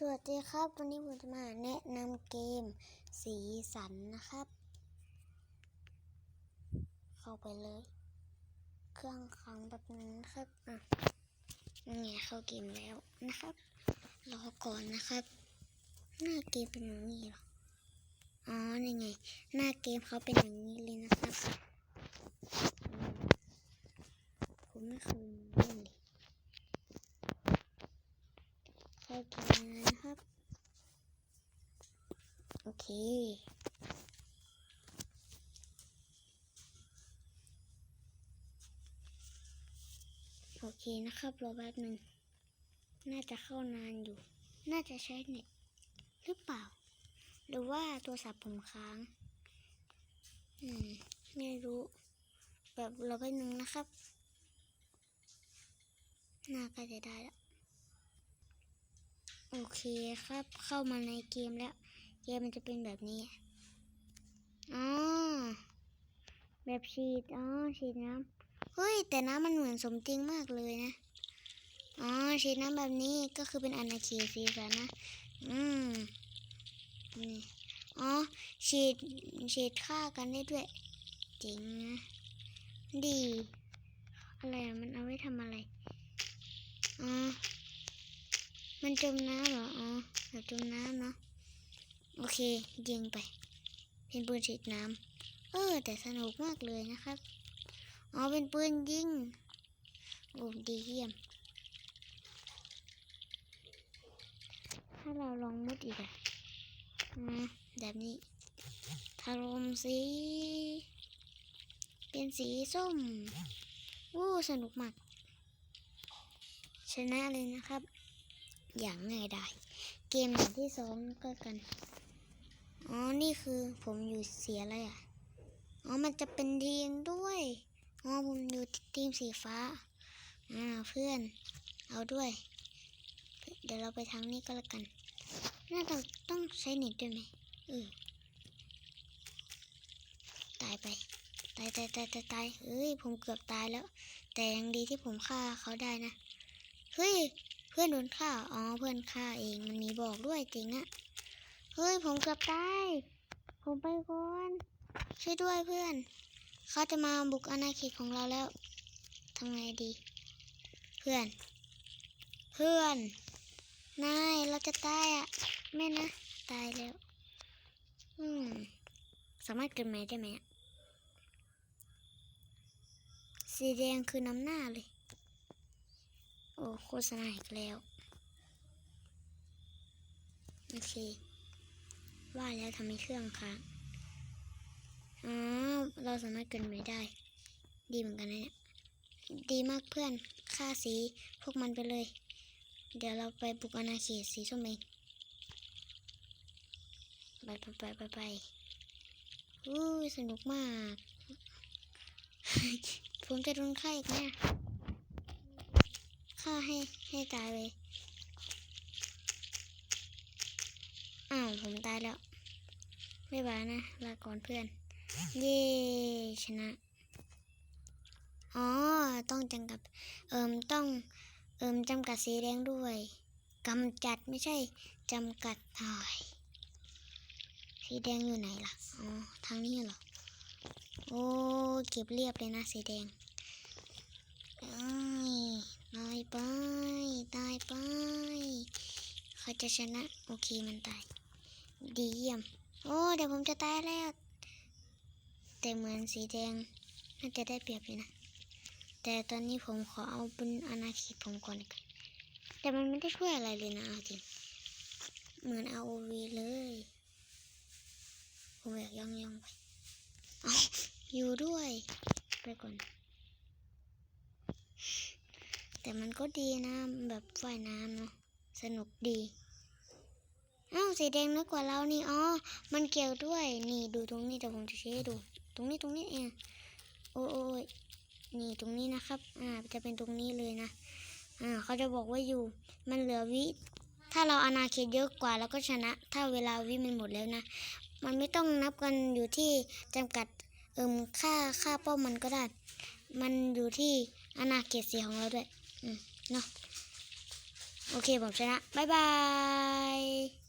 สวัสดีครับ วันนี้ผมจะมาแนะนำเกมสีสันนะครับ เข้าไปเลย เครื่องค้างแบบนั้นครับอะนี่ไงเข้าเกมแล้วนะครับ รอก่อนนะครับ หน้าเกมเป็นอย่างนี้หรออ๋อนี่ไง หน้าเกมเขาเป็นอย่างนี้เลยนะครับ ผมไม่เคยเล่นเลย เข้าเกมเลยนะครับ โอเคโอเคนะครับรอแป๊บหนึ่งน่าจะเข้านานอยู่ น่าจะใช้เน็ตหรือเปล่า หรือว่าโทรศัพท์ผมค้าง อืม ไม่รู้ แบบรอแป๊บหนึ่งนะครับ น่าก็จะได้แล้ว โอเคครับ เข้ามาในเกมแล้ว เกมมันจะเป็นแบบนี้อ๋อแบบฉีดอ๋อฉีดน้ำเฮ้ย แต่น้ำมันเหมือนสมจริงมากเลยนะอ๋อฉีดน้ำแบบนี้ก็คือเป็นอนาเขตสีสันนะ อืมนี่อ๋อฉีดฉีดฆ่ากันได้ด้วยจริงนะดี อะไรอะมันเอาไว้ทำอะไรอ๋อ มันจมน้ำเหรอ อ๋อแบบจมน้ำเนาะ โอเค ยิงไป เป็นปืนฉีดน้ำ เออ แต่สนุกมากเลยนะครับ อ๋อ เป็นปืนยิง โอ้ดีเยี่ยม ถ้าเราลองมุดอีกอะแบบนี้ทารมสี เป็นสีส้ม วู้ สนุกมาก ชนะเลยนะครับ อย่างง่ายได้เกมที่สองก็กัน อ๋อ นี่คือผมอยู่เสียอะไรอะ อ๋อ มันจะเป็นทีมด้วย อ๋อ ผมอยู่ทีมสีฟ้า อ่า เพื่อน เอาด้วย เดี๋ยวเราไปทางนี้ก็แล้วกัน น่าจะต้องใช้เน็ตด้วยไหมเออตายไป ตายตายตายตายตายเฮ้ย ผมเกือบตายแล้ว แต่ยังดีที่ผมฆ่าเขาได้นะ เฮ้ย พื่อนโดนฆ่า อ๋อ เพื่อนฆ่าเอง มันมีบอกด้วยจริงอะเฮ้ย ผมเกือบตาย ผมไปก่อนช่วยด้วยเพื่อน เขาจะมาบุกอาณาเขตของเราแล้ว ทำไงดี เพื่อน เพื่อน นาย เราจะตายอะไม่นะ ตายแล้ว อืม สามารถเกิดใหม่ได้ไหมอะสีแดงคือน้ำหน้าเลย โอ้โฆษณาอีกแล้ว โอเค ว่าแล้วทำไมเครื่องค้างอ๋อเราสามารถเกินไม่ได้ ดีเหมือนกันนะเนี่ย ดีมากเพื่อนฆ่าสีพวกมันไปเลย เดี๋ยวเราไปบุกอาณาเขตสีส้มเองไปไปไปไปไปอู้ยสนุกมาก ผมจะโดนฆ่าอีกนะ ฆ่าให้ให้ตายเลย อ้าว ผมตายแล้ว ไม่บายนะ ลาก่อนเพื่อน เย้ชนะ อ๋อ ต้องจำกัด เอิมต้อง เอิมจำกัดสีแดงด้วยกำจัดไม่ใช่จำกัดหน่อยสีแดงอยู่ไหนล่ะ อ๋อ ทางนี้เหรอ โอ้ เก็บเรียบเลยนะสีแดงอ้ยตายไป ตายไป เขา จะชนะ โอเคมันตาย ดีเยี่ยม โอ้ เดี๋ยวผมจะตายแล้ว แต่เหมือนสีแดงน่าจะได้เปรียบอยู่นะ แต่ตอนนี้ผมขอเอาเป็นอาณาเขตผมก่อนดีกว่าแต่มันไม่ได้ช่วยอะไรเลยนะเอาจริง เหมือน ROV เลย ผมอยากย่องย่องไป เอาอยู่ด้วย ไปก่อน แต่มันก็ดีนะ แบบว่ายน้ำเนาะสนุกดี สีแดงน้อยกว่าเรานี่อ๋อมันเกี่ยวด้วย นี่ดูตรงนี้แต่ผมจะชี้ให้ดู ตรงนี้ตรงนี้เองโอ้ยโอ้นี่ตรงนี้นะครับ อ่า จะเป็นตรงนี้เลยนะ อ่า เขาจะบอกว่าอยู่ มันเหลือวิ ถ้าเราอาณาเขตเยอะกว่าเราก็ชนะ ถ้าเวลาวิมันหมดแล้วนะ มันไม่ต้องนับกันอยู่ที่จำกัด เอิมค่า ค่าป้ามันก็ได้ มันอยู่ที่อาณาเขตสีของเราด้วย อืม เนาะ โอเค ผมชนะ บ๊ายบาย